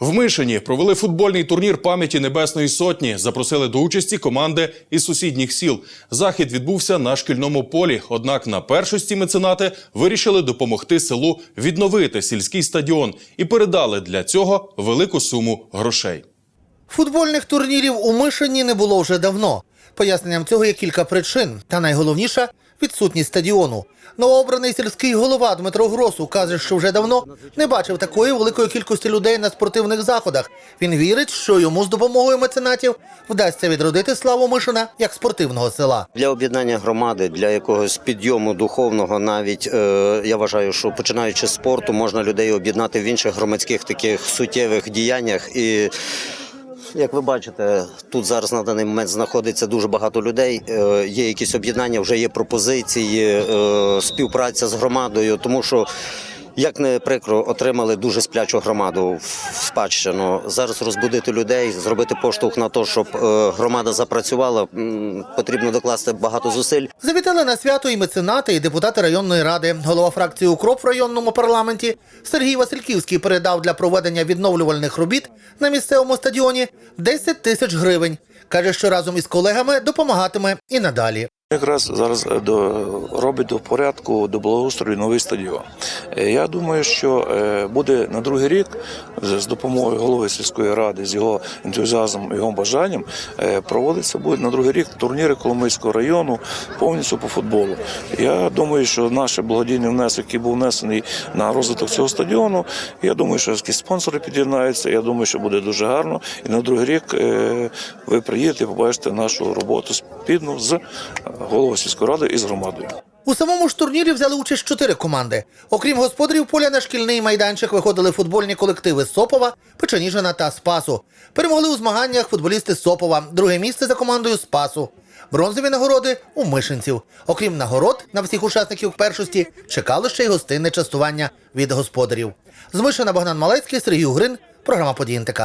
В Мишині провели футбольний турнір пам'яті Небесної Сотні. Запросили до участі команди із сусідніх сіл. Захід відбувся на шкільному полі. Однак на першості меценати вирішили допомогти селу відновити сільський стадіон і передали для цього велику суму грошей. Футбольних турнірів у Мишині не було вже давно. Поясненням цього є кілька причин, та найголовніша відсутність стадіону. Новообраний сільський голова Дмитро Гросу каже, що вже давно не бачив такої великої кількості людей на спортивних заходах. Він вірить, що йому з допомогою меценатів вдасться відродити славу Мишина як спортивного села. Для об'єднання громади, для якогось підйому духовного, навіть е, я вважаю, що починаючи з спорту, можна людей об'єднати в інших громадських таких суттєвих діяннях. І як ви бачите, тут зараз на даний момент знаходиться дуже багато людей. Е, є якісь об'єднання, вже є пропозиції, е, співпраця з громадою, тому що. Як не прикро, отримали дуже сплячу громаду в спадщину. Зараз розбудити людей, зробити поштовх на те, щоб е, громада запрацювала. Потрібно докласти багато зусиль. Завітали на свято і меценати, і депутати районної ради. Голова фракції Укроп в районному парламенті Сергій Васильківський передав для проведення відновлювальних робіт на місцевому стадіоні 10 тисяч гривень. Каже, що разом із колегами допомагатиме і надалі. Якраз зараз е, до робить до порядку до благоустрою новий стадіон. Е, Я думаю, що е, буде на другий рік з допомогою голови сільської ради, з його ентузіазмом, його бажанням проводиться буде на другий рік турніри Коломийського району повністю по футболу. Я думаю, що наш благодійний внесок, який був внесений на розвиток цього стадіону, я думаю, що якісь спонсори під'єднаються. Я думаю, що буде дуже гарно. І на другий рік ви приїдете, побачите нашу роботу спільну з головою сільської ради і з громадою. У самому ж турнірі взяли участь чотири команди. Окрім господарів поля на шкільний майданчик виходили футбольні колективи Сопова, Печеніжина та Спасу. Перемогли у змаганнях футболісти Сопова. Друге місце за командою Спасу. Бронзові нагороди у мишинців. Окрім нагород на всіх учасників першості чекало ще й гостинне частування від господарів. З Мишина Богдан Малецький, Сергій Угрин, програма «Події НТК».